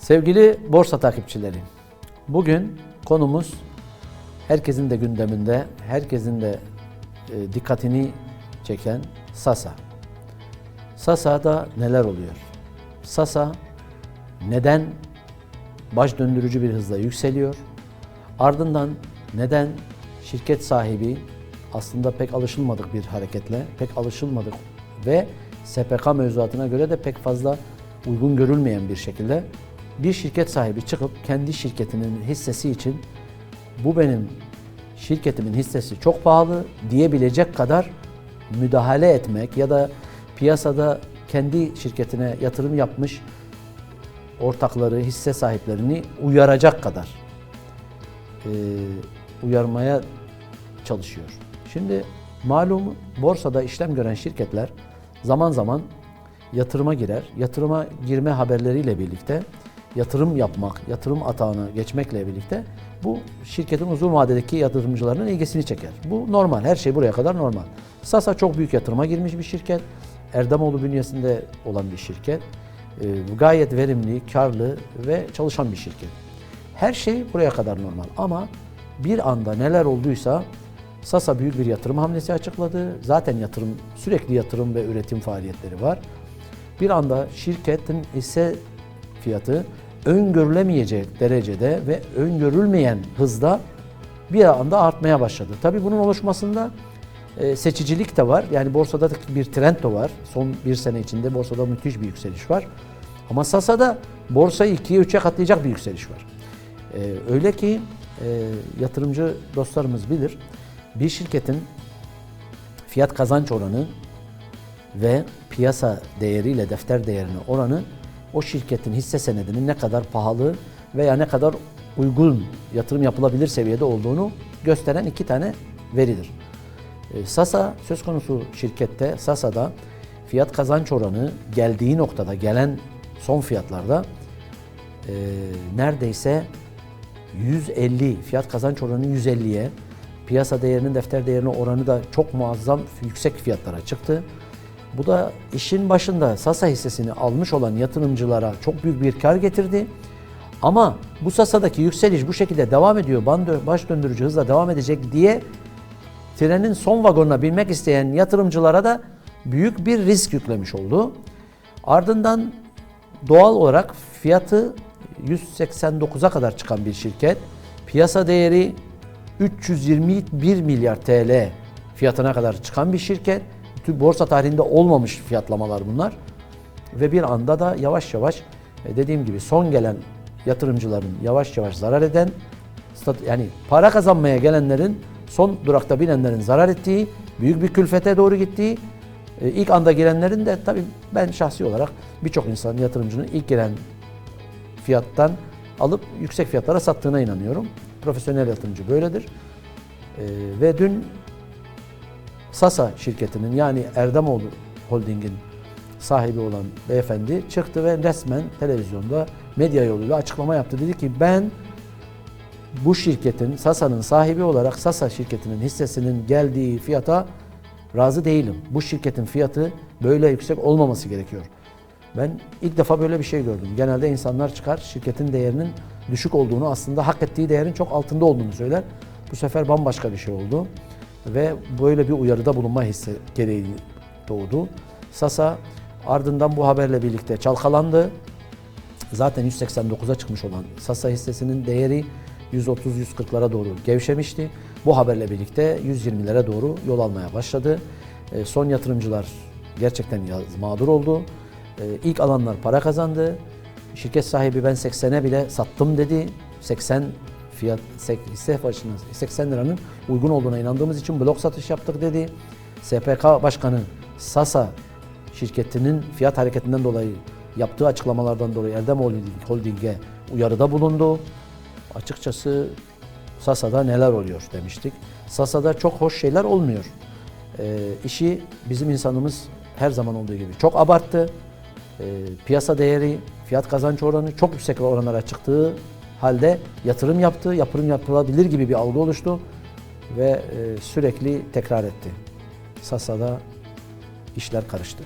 Sevgili borsa takipçileri, bugün konumuz herkesin de gündeminde, herkesin de e, dikkatini çeken Sasa. Sasa'da neler oluyor? Sasa neden baş döndürücü bir hızla yükseliyor? Ardından neden şirket sahibi aslında pek alışılmadık bir hareketle, pek alışılmadık ve SPK mevzuatına göre de pek fazla uygun görülmeyen bir şekilde bir şirket sahibi çıkıp kendi şirketinin hissesi için bu benim şirketimin hissesi çok pahalı diyebilecek kadar müdahale etmek ya da piyasada kendi şirketine yatırım yapmış ortakları, hisse sahiplerini uyaracak kadar e, uyarmaya çalışıyor. Şimdi malum borsada işlem gören şirketler zaman zaman yatırıma girer. Yatırıma girme haberleriyle birlikte yatırım yapmak, yatırım atağına geçmekle birlikte bu şirketin uzun vadedeki yatırımcılarının ilgisini çeker. Bu normal, her şey buraya kadar normal. Sasa çok büyük yatırıma girmiş bir şirket. Erdemoğlu bünyesinde olan bir şirket. Ee, gayet verimli, karlı ve çalışan bir şirket. Her şey buraya kadar normal ama bir anda neler olduysa Sasa büyük bir yatırım hamlesi açıkladı. Zaten yatırım, sürekli yatırım ve üretim faaliyetleri var. Bir anda şirketin hisse fiyatı öngörülemeyecek derecede ve öngörülmeyen hızda bir anda artmaya başladı. Tabii bunun oluşmasında e, seçicilik de var. Yani borsada bir trend de var. Son bir sene içinde borsada müthiş bir yükseliş var. Ama Sasa'da borsayı ikiye üçe katlayacak bir yükseliş var. E, öyle ki e, yatırımcı dostlarımız bilir. Bir şirketin fiyat kazanç oranı ve piyasa değeriyle defter değerine oranı o şirketin hisse senedinin ne kadar pahalı veya ne kadar uygun yatırım yapılabilir seviyede olduğunu gösteren iki tane veridir. E, Sasa söz konusu şirkette Sasa'da fiyat kazanç oranı geldiği noktada gelen son fiyatlarda e, neredeyse 150 fiyat kazanç oranı 150'ye piyasa değerinin defter değerine oranı da çok muazzam yüksek fiyatlara çıktı. Bu da işin başında Sasa hissesini almış olan yatırımcılara çok büyük bir kar getirdi. Ama bu Sasa'daki yükseliş bu şekilde devam ediyor, baş döndürücü hızla devam edecek diye trenin son vagonuna binmek isteyen yatırımcılara da büyük bir risk yüklemiş oldu. Ardından doğal olarak fiyatı 189'a kadar çıkan bir şirket, piyasa değeri 321 milyar TL fiyatına kadar çıkan bir şirket, borsa tarihinde olmamış fiyatlamalar bunlar. Ve bir anda da yavaş yavaş e, dediğim gibi son gelen yatırımcıların yavaş yavaş zarar eden yani para kazanmaya gelenlerin son durakta binenlerin zarar ettiği, büyük bir külfete doğru gittiği, e, ilk anda girenlerin de tabii ben şahsi olarak birçok insan yatırımcının ilk giren fiyattan alıp yüksek fiyatlara sattığına inanıyorum. Profesyonel yatırımcı böyledir. Ee, ve dün Sasa şirketinin yani Erdemoğlu Holding'in sahibi olan beyefendi çıktı ve resmen televizyonda medya yoluyla açıklama yaptı. Dedi ki ben bu şirketin Sasa'nın sahibi olarak Sasa şirketinin hissesinin geldiği fiyata razı değilim. Bu şirketin fiyatı böyle yüksek olmaması gerekiyor. Ben ilk defa böyle bir şey gördüm. Genelde insanlar çıkar şirketin değerinin düşük olduğunu aslında hak ettiği değerin çok altında olduğunu söyler. Bu sefer bambaşka bir şey oldu ve böyle bir uyarıda bulunma hissi gereği doğdu. Sasa ardından bu haberle birlikte çalkalandı. Zaten 189'a çıkmış olan Sasa hissesinin değeri 130-140'lara doğru gevşemişti. Bu haberle birlikte 120'lere doğru yol almaya başladı. E, son yatırımcılar gerçekten mağdur oldu. E, ilk alanlar para kazandı. Şirket sahibi ben 80'e bile sattım dedi. 80 fiyat hisse başına 80 liranın uygun olduğuna inandığımız için blok satış yaptık dedi. SPK Başkanı Sasa şirketinin fiyat hareketinden dolayı yaptığı açıklamalardan dolayı Erdem Holding'e uyarıda bulundu. Açıkçası Sasa'da neler oluyor demiştik. Sasa'da çok hoş şeyler olmuyor. E, işi bizim insanımız her zaman olduğu gibi çok abarttı. E, piyasa değeri, fiyat kazanç oranı çok yüksek oranlara çıktığı halde yatırım yaptı, yatırım yapılabilir gibi bir algı oluştu ve e, sürekli tekrar etti. Sasa'da işler karıştı.